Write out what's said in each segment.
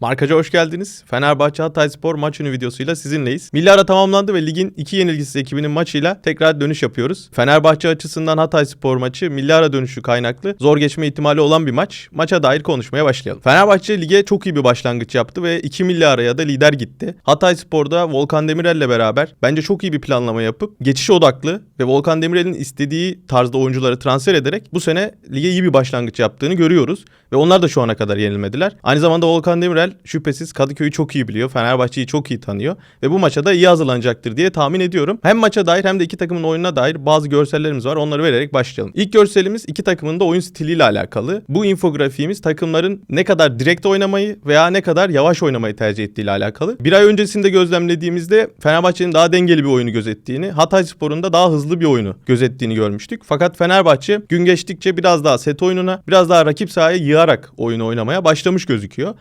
Markaca hoş geldiniz. Fenerbahçe Hatayspor maç önü videosuyla sizinleyiz. Milli ara tamamlandı ve ligin iki yenilgisiz ekibinin maçıyla tekrar dönüş yapıyoruz. Fenerbahçe açısından Hatayspor maçı milli ara dönüşü kaynaklı zor geçme ihtimali olan bir maç. Maça dair konuşmaya başlayalım. Fenerbahçe lige çok iyi bir başlangıç yaptı ve 2 milli araya da lider gitti. Hatayspor'da Volkan Demirel'le beraber bence çok iyi bir planlama yapıp geçiş odaklı ve Volkan Demirel'in istediği tarzda oyuncuları transfer ederek bu sene lige iyi bir başlangıç yaptığını görüyoruz. Ve onlar da şu ana kadar yenilmediler. Aynı zamanda Volkan Demirel şüphesiz Kadıköy'ü çok iyi biliyor. Fenerbahçe'yi çok iyi tanıyor. Ve bu maça da iyi hazırlanacaktır diye tahmin ediyorum. Hem maça dair hem de iki takımın oyununa dair bazı görsellerimiz var. Onları vererek başlayalım. İlk görselimiz iki takımın da oyun stiliyle alakalı. Bu infografiğimiz takımların ne kadar direkt oynamayı veya ne kadar yavaş oynamayı tercih ettiğiyle alakalı. Bir ay öncesinde gözlemlediğimizde Fenerbahçe'nin daha dengeli bir oyunu gözettiğini, Hatayspor'un da daha hızlı bir oyunu gözettiğini görmüştük. Fakat Fenerbahçe gün geçtikçe biraz daha set oyununa, biraz daha rakip sahaya yığarak oyunu oynamaya başlamış gözüküyor.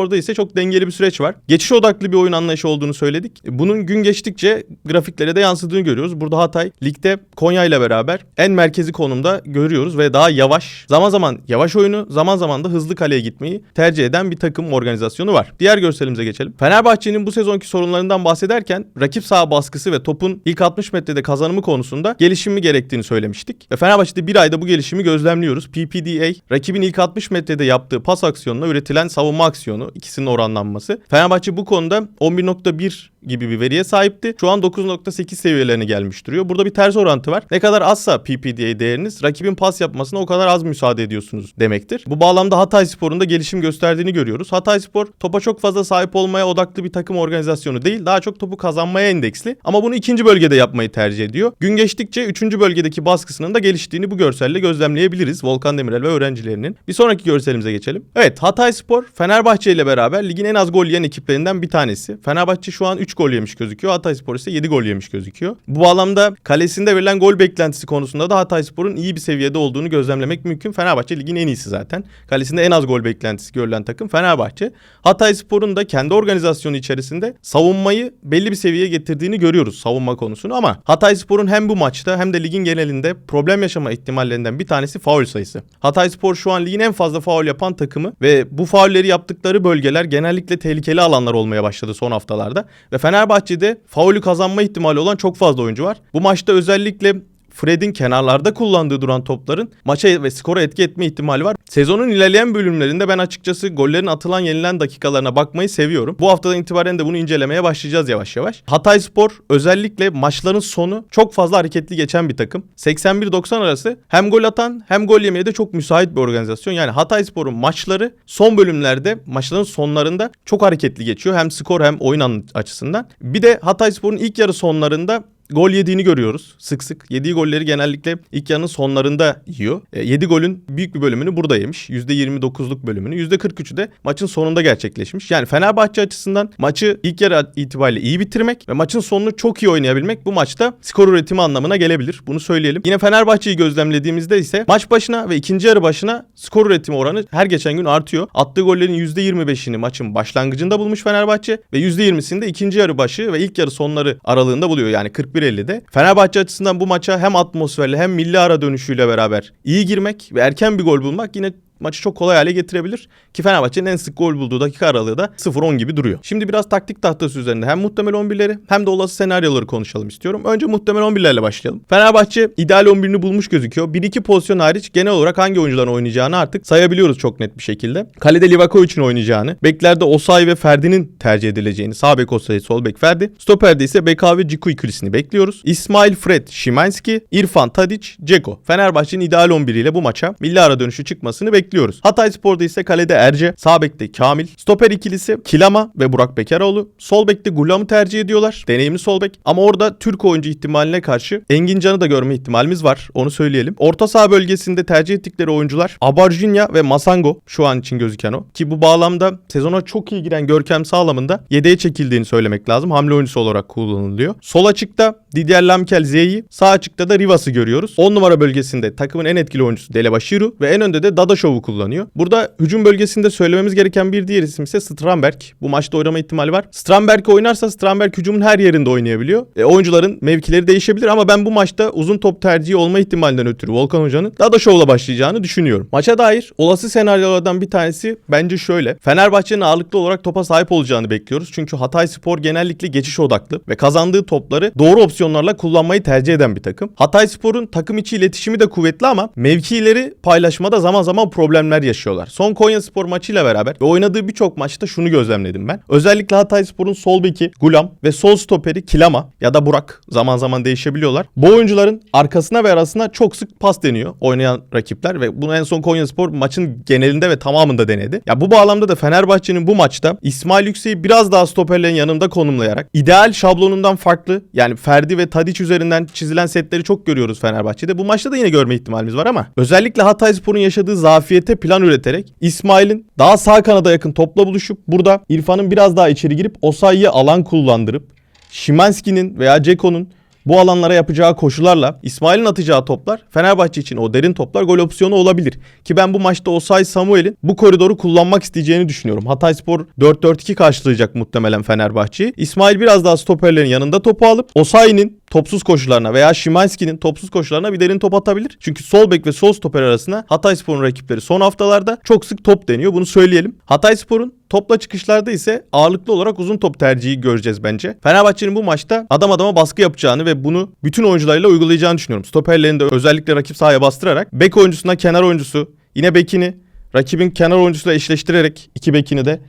Hatayspor'da ise çok dengeli bir süreç var. Geçiş odaklı bir oyun anlayışı olduğunu söyledik. Bunun gün geçtikçe grafiklere de yansıdığını görüyoruz. Burada Hatay ligde Konya ile beraber en merkezi konumda görüyoruz ve daha yavaş, zaman zaman yavaş oyunu, zaman zaman da hızlı kaleye gitmeyi tercih eden bir takım organizasyonu var. Diğer görselimize geçelim. Fenerbahçe'nin bu sezonki sorunlarından bahsederken rakip saha baskısı ve topun ilk 60 metrede kazanımı konusunda gelişimi gerektiğini söylemiştik. Ve Fenerbahçe'de bir ayda bu gelişimi gözlemliyoruz. PPDA rakibin ilk 60 metrede yaptığı pas aksiyonuna üretilen savunma aksiyonu ikisinin oranlanması. Fenerbahçe bu konuda 11.1 gibi bir veriye sahipti. Şu an 9.8 seviyelerine gelmiş duruyor. Burada bir ters orantı var. Ne kadar azsa PPDA değeriniz rakibin pas yapmasına o kadar az müsaade ediyorsunuz demektir. Bu bağlamda Hatay Spor'un da gelişim gösterdiğini görüyoruz. Hatay Spor topa çok fazla sahip olmaya odaklı bir takım organizasyonu değil. Daha çok topu kazanmaya endeksli. Ama bunu ikinci bölgede yapmayı tercih ediyor. Gün geçtikçe üçüncü bölgedeki baskısının da geliştiğini bu görselle gözlemleyebiliriz. Volkan Demirel ve öğrencilerinin. Bir sonraki görselimize geçelim. Evet Hatay Spor Fenerbahçe ile beraber ligin en az gol yiyen ekiplerinden bir tanesi. Fenerbahçe şu an 3 gol yemiş gözüküyor. Hatayspor ise 7 gol yemiş gözüküyor. Bu bağlamda kalesinde verilen gol beklentisi konusunda da Hatayspor'un iyi bir seviyede olduğunu gözlemlemek mümkün. Fenerbahçe ligin en iyisi zaten. Kalesinde en az gol beklentisi görülen takım Fenerbahçe. Hatayspor'un da kendi organizasyonu içerisinde savunmayı belli bir seviyeye getirdiğini görüyoruz savunma konusunu ama Hatayspor'un hem bu maçta hem de ligin genelinde problem yaşama ihtimallerinden bir tanesi faul sayısı. Hatayspor şu an ligin en fazla faul yapan takımı ve bu faulleri yaptıkları bölgeler genellikle tehlikeli alanlar olmaya başladı son haftalarda ve Fenerbahçe'de faulü kazanma ihtimali olan çok fazla oyuncu var. Bu maçta özellikle Fred'in kenarlarda kullandığı duran topların maça ve skora etki etme ihtimali var. Sezonun ilerleyen bölümlerinde ben açıkçası gollerin atılan yenilen dakikalarına bakmayı seviyorum. Bu haftadan itibaren de bunu incelemeye başlayacağız yavaş yavaş. Hatay Spor özellikle maçların sonu çok fazla hareketli geçen bir takım. 81-90 arası hem gol atan hem gol yemeye de çok müsait bir organizasyon. Yani Hatay Spor'un maçları son bölümlerde maçların sonlarında çok hareketli geçiyor. Hem skor hem oyun açısından. Bir de Hatay Spor'un ilk yarı sonlarında gol yediğini görüyoruz sık sık. Yediği golleri genellikle ilk yarının sonlarında yiyor. E, 7 golün büyük bir bölümünü burada yemiş. %29'luk bölümünü. %43'ü de maçın sonunda gerçekleşmiş. Yani Fenerbahçe açısından maçı ilk yarı itibariyle iyi bitirmek ve maçın sonunu çok iyi oynayabilmek bu maçta skor üretimi anlamına gelebilir. Bunu söyleyelim. Yine Fenerbahçe'yi gözlemlediğimizde ise maç başına ve ikinci yarı başına skor üretimi oranı her geçen gün artıyor. Attığı gollerin %25'ini maçın başlangıcında bulmuş Fenerbahçe ve %20'sini de ikinci yarı başı ve ilk yarı sonları aralığında buluyor. Yani 41 1.50'de. Fenerbahçe açısından bu maça hem atmosferle hem milli ara dönüşüyle beraber iyi girmek ve erken bir gol bulmak yine maçı çok kolay hale getirebilir. Ki Fenerbahçe'nin en sık gol bulduğu dakika aralığı da 0-10 gibi duruyor. Şimdi biraz taktik tahtası üzerinde hem muhtemel 11'leri hem de olası senaryoları konuşalım istiyorum. Önce muhtemel 11'lerle başlayalım. Fenerbahçe ideal 11'ini bulmuş gözüküyor. 1-2 pozisyon hariç genel olarak hangi oyuncuların oynayacağını artık sayabiliyoruz çok net bir şekilde. Kalede Livakovic'in oynayacağını, beklerde Osay ve Ferdi'nin tercih edileceğini, sağ bek Osay, sol bek Ferdi, stoperde ise BK ve Ciku ikilisini bekliyoruz. İsmail Fred, Şimanski, İrfan Tadic, Ceko. Fenerbahçe'nin ideal 11 ile bu maça milli ara dönüşü çıkmasını bekliyoruz bekliyoruz. Hatay Spor'da ise kalede Erce, sağ bekte Kamil, stoper ikilisi Kilama ve Burak Bekaroğlu. Sol bekte Gulam'ı tercih ediyorlar. Deneyimli sol bek. Ama orada Türk oyuncu ihtimaline karşı Engin Can'ı da görme ihtimalimiz var. Onu söyleyelim. Orta saha bölgesinde tercih ettikleri oyuncular Abarjinya ve Masango şu an için gözüken o. Ki bu bağlamda sezona çok iyi giren Görkem Sağlam'ın yedeğe çekildiğini söylemek lazım. Hamle oyuncusu olarak kullanılıyor. Sol açıkta Didier Lamkel Z'yi, sağ açıkta da Rivas'ı görüyoruz. 10 numara bölgesinde takımın en etkili oyuncusu Delebaşiru ve en önde de Dadaşov'u topu kullanıyor. Burada hücum bölgesinde söylememiz gereken bir diğer isim ise Stramberg. Bu maçta oynama ihtimali var. Stramberg oynarsa Stramberg hücumun her yerinde oynayabiliyor. E, oyuncuların mevkileri değişebilir ama ben bu maçta uzun top tercihi olma ihtimalinden ötürü Volkan Hoca'nın daha da şovla başlayacağını düşünüyorum. Maça dair olası senaryolardan bir tanesi bence şöyle. Fenerbahçe'nin ağırlıklı olarak topa sahip olacağını bekliyoruz. Çünkü Hatay Spor genellikle geçiş odaklı ve kazandığı topları doğru opsiyonlarla kullanmayı tercih eden bir takım. Hatay Spor'un takım içi iletişimi de kuvvetli ama mevkileri paylaşmada zaman zaman problemler yaşıyorlar. Son Konya Spor maçıyla beraber ve oynadığı birçok maçta şunu gözlemledim ben. Özellikle Hatay Spor'un sol beki Gulam ve sol stoperi Kilama ya da Burak zaman zaman değişebiliyorlar. Bu oyuncuların arkasına ve arasına çok sık pas deniyor oynayan rakipler ve bunu en son Konya Spor maçın genelinde ve tamamında denedi. Ya bu bağlamda da Fenerbahçe'nin bu maçta İsmail Yüksek'i biraz daha stoperlerin yanında konumlayarak ideal şablonundan farklı yani Ferdi ve Tadiç üzerinden çizilen setleri çok görüyoruz Fenerbahçe'de. Bu maçta da yine görme ihtimalimiz var ama özellikle Hatay Spor'un yaşadığı zafiyete plan üreterek İsmail'in daha sağ kanada yakın topla buluşup burada İrfan'ın biraz daha içeri girip Osayi'ye alan kullandırıp Şimanski'nin veya Ceko'nun bu alanlara yapacağı koşularla İsmail'in atacağı toplar Fenerbahçe için o derin toplar gol opsiyonu olabilir. Ki ben bu maçta Osay Samuel'in bu koridoru kullanmak isteyeceğini düşünüyorum. Hatayspor 4-4-2 karşılayacak muhtemelen Fenerbahçe'yi. İsmail biraz daha stoperlerin yanında topu alıp Osayi'nin topsuz koşularına veya Şimanski'nin topsuz koşularına bir derin top atabilir. Çünkü sol bek ve sol stoper arasına Hatayspor'un rakipleri son haftalarda çok sık top deniyor. Bunu söyleyelim. Hatayspor'un topla çıkışlarda ise ağırlıklı olarak uzun top tercihi göreceğiz bence. Fenerbahçe'nin bu maçta adam adama baskı yapacağını ve bunu bütün oyuncularıyla uygulayacağını düşünüyorum. Stoperlerini de özellikle rakip sahaya bastırarak bek oyuncusuna kenar oyuncusu yine bekini rakibin kenar oyuncusuyla eşleştirerek iki bekini de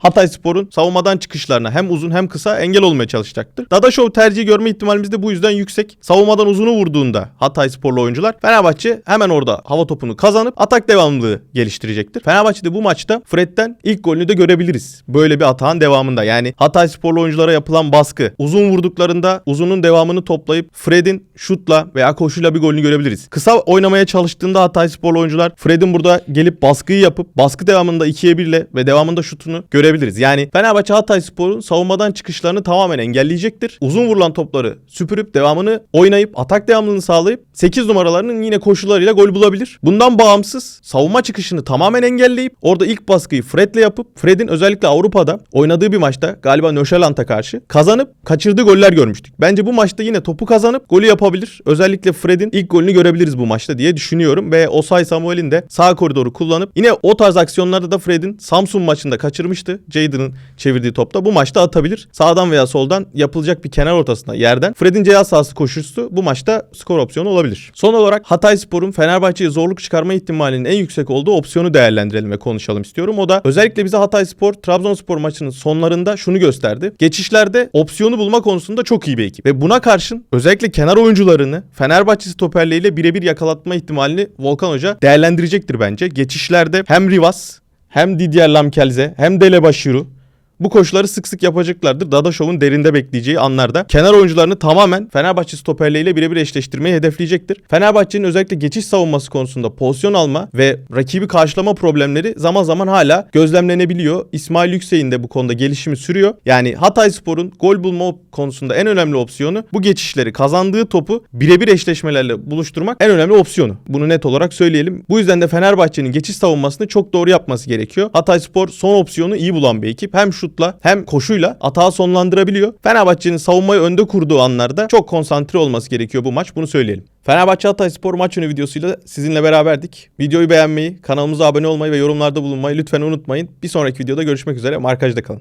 Hatay Spor'un savunmadan çıkışlarına hem uzun hem kısa engel olmaya çalışacaktır. Dadaşov tercihi görme ihtimalimiz de bu yüzden yüksek. Savunmadan uzunu vurduğunda Hatay Sporlu oyuncular Fenerbahçe hemen orada hava topunu kazanıp atak devamlılığı geliştirecektir. Fenerbahçe'de bu maçta Fred'den ilk golünü de görebiliriz. Böyle bir atağın devamında. Yani Hatay Sporlu oyunculara yapılan baskı. Uzun vurduklarında uzunun devamını toplayıp Fred'in şutla veya koşuyla bir golünü görebiliriz. Kısa oynamaya çalıştığında Hatay Sporlu oyuncular Fred'in burada gelip baskıyı yapıp baskı devamında 2'ye 1 ile ve devamında şutunu görebiliriz. Yani Fenerbahçe Hatay Spor'un savunmadan çıkışlarını tamamen engelleyecektir. Uzun vurulan topları süpürüp devamını oynayıp atak devamlılığını sağlayıp 8 numaralarının yine koşularıyla gol bulabilir. Bundan bağımsız savunma çıkışını tamamen engelleyip orada ilk baskıyı Fred'le yapıp Fred'in özellikle Avrupa'da oynadığı bir maçta galiba Nöşelant'a karşı kazanıp kaçırdığı goller görmüştük. Bence bu maçta yine topu kazanıp golü yapabilir. Özellikle Fred'in ilk golünü görebiliriz bu maçta diye düşünüyorum ve Osay Samuel'in de sağ koridoru kullanıp yine o tarz aksiyonlarda da Fred'in Samsun maçında kaçırmıştı. Jadon'ın çevirdiği topta bu maçta atabilir. Sağdan veya soldan yapılacak bir kenar ortasına yerden. Fred'in ceza sahası koşusu bu maçta skor opsiyonu olabilir. Son olarak Hatay Spor'un Fenerbahçe'ye zorluk çıkarma ihtimalinin en yüksek olduğu opsiyonu değerlendirelim ve konuşalım istiyorum. O da özellikle bize Hatay Spor Trabzonspor maçının sonlarında şunu gösterdi. Geçişlerde opsiyonu bulma konusunda çok iyi bir ekip. Ve buna karşın özellikle kenar oyuncularını Fenerbahçe stoperleriyle birebir yakalatma ihtimalini Volkan Hoca değerlendirecektir bence. Geçişlerde hem Rivas hem Didier Lamkelze hem Dele Bashiru bu koşuları sık sık yapacaklardır. Dadaşov'un derinde bekleyeceği anlarda kenar oyuncularını tamamen Fenerbahçe stoperleriyle birebir eşleştirmeyi hedefleyecektir. Fenerbahçe'nin özellikle geçiş savunması konusunda pozisyon alma ve rakibi karşılama problemleri zaman zaman hala gözlemlenebiliyor. İsmail Yüksek'in de bu konuda gelişimi sürüyor. Yani Hatay Spor'un gol bulma konusunda en önemli opsiyonu bu geçişleri kazandığı topu birebir eşleşmelerle buluşturmak en önemli opsiyonu. Bunu net olarak söyleyelim. Bu yüzden de Fenerbahçe'nin geçiş savunmasını çok doğru yapması gerekiyor. Hatay Spor son opsiyonu iyi bulan bir ekip. Hem şutla hem koşuyla atağı sonlandırabiliyor. Fenerbahçe'nin savunmayı önde kurduğu anlarda çok konsantre olması gerekiyor bu maç. Bunu söyleyelim. Fenerbahçe Hatay Spor maç önü videosuyla sizinle beraberdik. Videoyu beğenmeyi, kanalımıza abone olmayı ve yorumlarda bulunmayı lütfen unutmayın. Bir sonraki videoda görüşmek üzere. Markajda kalın.